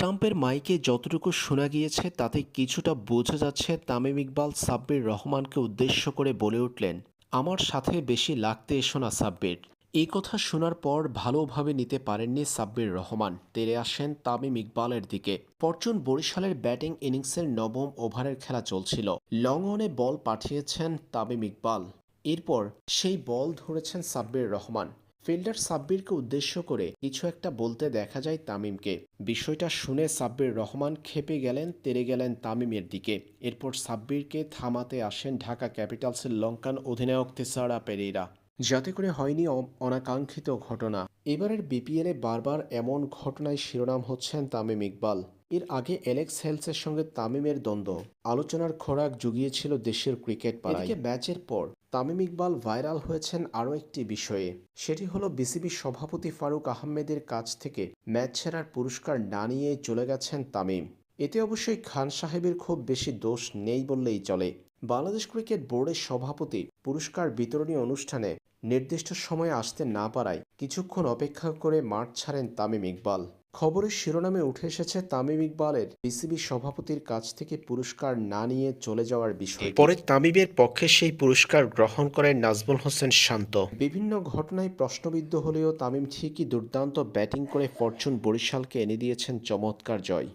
স্টাম্পের মাইকে যতটুকু শোনা গিয়েছে, তাতে কিছুটা বোঝা যাচ্ছে তামিম ইকবাল সাব্বির রহমানকে উদ্দেশ্য করে বলে উঠলেন, আমার সাথে বেশি লাগতে এসো না সাব্বির। এই কথা শোনার পর ভালোভাবে নিতে পারেননি সাব্বির রহমান। তেরে আসেন তামিম ইকবালের দিকে। পরচুন বরিশালের ব্যাটিং ইনিংসের নবম ওভারের খেলা চলছিল। লং অনে বল পাঠিয়েছেন তামিম ইকবাল। এরপর সেই বল ধরেছেন সাব্বির রহমান। ফিল্ডার সাব্বিরকে উদ্দেশ্য করে কিছু একটা বলতে দেখা যায় তামিমকে। বিষয়টা শুনে সাব্বির রহমান খেপে গেলেন তেরে গেলেন তামিমের দিকে। এরপর সাব্বিরকে থামাতে আসেন ঢাকা ক্যাপিটালসের লঙ্কান অধিনায়ক তেসারা পেরেরা যাতে করে হয়নি অনাকাঙ্ক্ষিত ঘটনা। এবারের বিপিএলে বারবার এমন ঘটনায় শিরোনাম হচ্ছেন তামিম ইকবাল। এর আগে অ্যালেক্স হেলসের সঙ্গে তামিমের দ্বন্দ্ব। আলোচনার খোরাক জুগিয়েছিল দেশের ক্রিকেট পাড়ায়। ম্যাচের পর তামিম ইকবাল ভাইরাল হয়েছেন আরও একটি বিষয়ে। সেটি হলো বিসিবি সভাপতি ফারুক আহমেদের কাছ থেকে ম্যাচ সেরার পুরস্কার না নিয়ে চলে গেছেন তামিম। এতে অবশ্যই খান সাহেবের খুব বেশি দোষ নেই বললেই চলে। বাংলাদেশ ক্রিকেট বোর্ডের সভাপতি পুরস্কার বিতরণী অনুষ্ঠানে নির্দিষ্ট সময়ে আসতে না পারায় কিছুক্ষণ অপেক্ষা করে মাঠ ছাড়েন তামিম ইকবাল। খবরের শিরোনামে উঠে এসেছে তামিম ইকবালের বিসিবি সভাপতির কাছ থেকে পুরস্কার না নিয়ে চলে যাওয়ার বিষয় পরে তামিমের পক্ষে সেই পুরস্কার গ্রহণ করেন নাজমুল হোসেন শান্ত। বিভিন্ন ঘটনায় প্রশ্নবিদ্ধ হলেও তামিম ঠিকই দুর্দান্ত ব্যাটিং করে ফরচুন বরিশালকে এনে দিয়েছেন চমৎকার জয়।